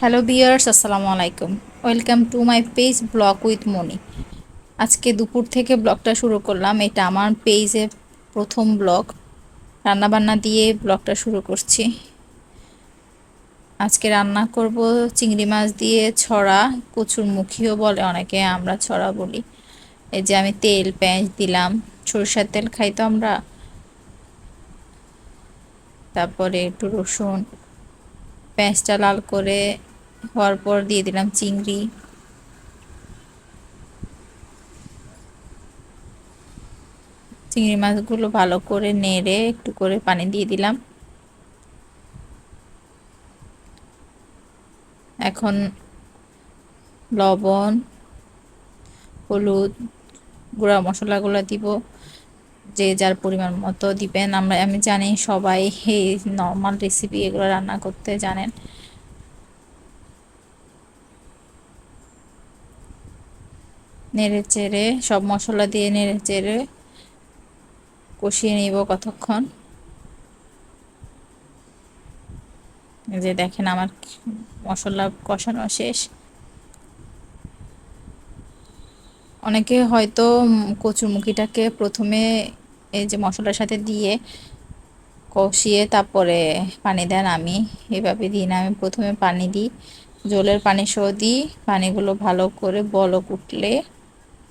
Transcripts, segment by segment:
Hello বিয়ার্স আসসালামু আলাইকুম welcome to my page blog with Moni আজকে দুপুর থেকে ব্লগটা শুরু করলাম। এটা আমার পেজে প্রথম ব্লগ রান্নাবান্না দিয়ে ব্লগটা শুরু করছি। আজকে রান্না করব চিংড়ি মাছ দিয়ে ছড়া। কচুর মুখিও বলে অনেকে, আমরা ছড়া বলি। এই যে আমি তেল, পেঁয়াজ দিলাম। সরষের তেল খাই তো আমরা। তারপরে একটু রসুন। পেঁয়াজটা লাল করে হওয়ার পর দিয়ে দিলাম চিংড়ি। চিংড়ি মাছগুলো ভালো করে নেড়ে একটু করে পানি দিয়ে দিলাম। এখন লবণ, হলুদ, গুঁড়া মশলাগুলো দিব। যে যার পরিমাণ মতো দিবেন। আমরা, আমি জানি সবাই এই নর্মাল রেসিপি এগুলো রান্না করতে জানেন। নেড়ে চেড়ে, সব মশলা দিয়ে নেড়ে চেড়ে কষিয়ে নিব কতক্ষণ। যে দেখেন আমার মশলা কষানো শেষ। অনেকে হয়তো কচুরমুখিটাকে প্রথমে এই যে মশলার সাথে দিয়ে কষিয়ে তারপরে পানি দেন আমি। এভাবে দিই না, আমি প্রথমে পানি দিই। জলের পানি সহ দিই, পানিগুলো ভালো করে বলক উঠলে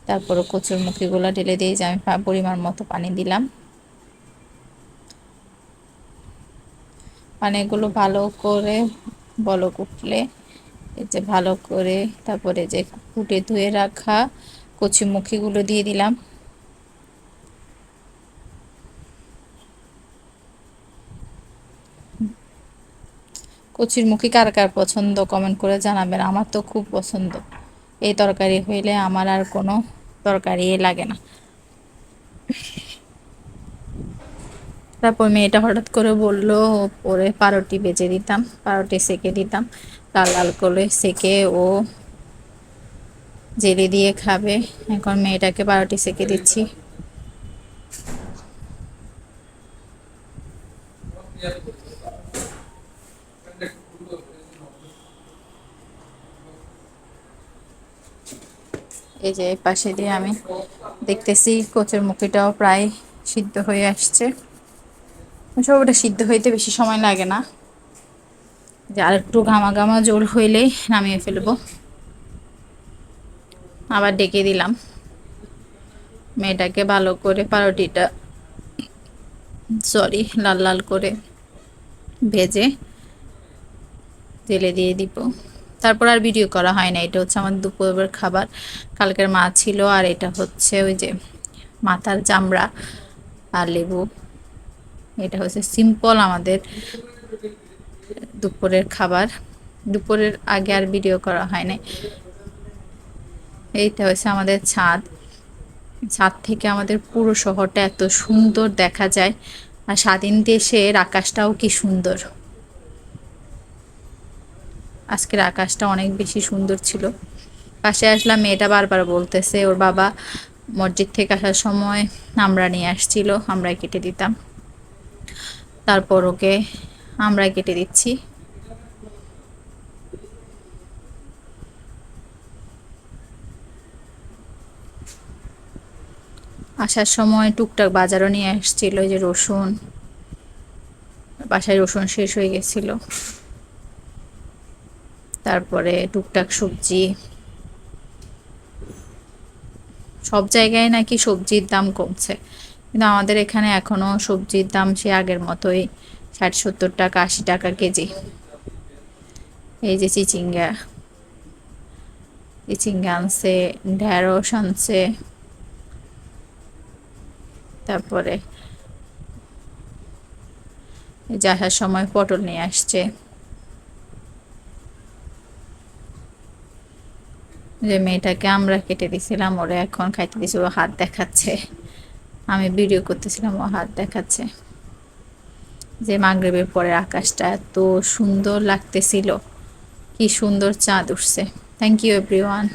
তারপরে কচুর মুখিগুলো ঢেলে দিয়ে যে আমি পরিমাণ মতো পানি দিলাম। পানিগুলো ভালো করে বলক উঠলে, এই যে ভালো করে তারপরে যে ফুটে ধুয়ে রাখা কচি মুখিগুলো দিয়ে দিলাম। কচির মুখী কার কার পছন্দ কমেন্ট করে জানাবেন, আমার তো খুব পছন্দ। এই তরকারি হইলে আমার আর কোনো তরকারি লাগে না। তারপর মেয়েটা হঠাৎ করে বলল পরে পারোটি বেজে দিতাম, পারোটি সেকে দিতাম, লাল লাল করে সেকে ও জেলে দিয়ে খাবে। এখন মেয়েটাকে পারোটি সেকে দিচ্ছি। এই যে পাশে দিয়ে আমি দেখতেছি কোচের মুখিটাও প্রায় সিদ্ধ হয়ে আসছে। সব ওটা সিদ্ধ হইতে বেশি সময় লাগে না। যে আর একটু ঘামা ঘামা জোর হইলেই নামিয়ে ফেলব। আবার ডেকে দিলাম। মেয়েটাকে ভালো করে পারোটিটা সরি, লাল লাল করে ভেজে তেলে দিয়ে দিব। তারপর আর ভিডিও করা হয় না। এটা হচ্ছে আমার দুপুরের খাবার। কালকের মা ছিল আর এটা হচ্ছে ওই যে মাথার চামড়া আর লেবু। এটা হচ্ছে সিম্পল আমাদের দুপুরের খাবার। দুপুরের আগে আর ভিডিও করা হয় নাই। এইটা হচ্ছে আমাদের ছাদ। ছাদ থেকে আমাদের পুরো শহরটা এত সুন্দর দেখা যায়। আর স্বাধীন দেশের আকাশটাও কি সুন্দর। আজকের আকাশটা অনেক বেশি সুন্দর ছিল। পাশে আসলাম, মেয়েটা বারবার বলতেছে, ওর বাবা মসজিদ থেকে আসার সময় আমরা নিয়ে আসছিল আমরা কেটে দিতাম। তারপর ওকে আমরা কেটে দিচ্ছি। আসার সময় টুকটাক বাজারও নিয়ে আসছিল যে রসুন, বাসায় রসুন শেষ হয়ে গেছিল। তারপরে টুকটাক সবজি। সব জায়গায় নাকি সবজির দাম কমছে। কিন্তু আমাদের এখানে এখনও সবজির দাম সে আগের মতোই ষাট, সত্তর টাকা, আশি টাকা কেজি। এই যে চিচিঙ্গা। চিচিঙ্গা আনছে ঢেঁড়স আনছে। তারপরে যাহার সময় পটল নিয়ে আসছে। যে মেয়েটাকে আমরা কেটে দিছিলাম, ওরে এখন খাইতে দিছি, ও হাত দেখাচ্ছে। আমি ভিডিও করতেছিলাম, ও হাত দেখাচ্ছে। যে মাগরেবের পরে আকাশটা এত সুন্দর লাগতেছিল। কি সুন্দর চাঁদ উঠছে। Thank you everyone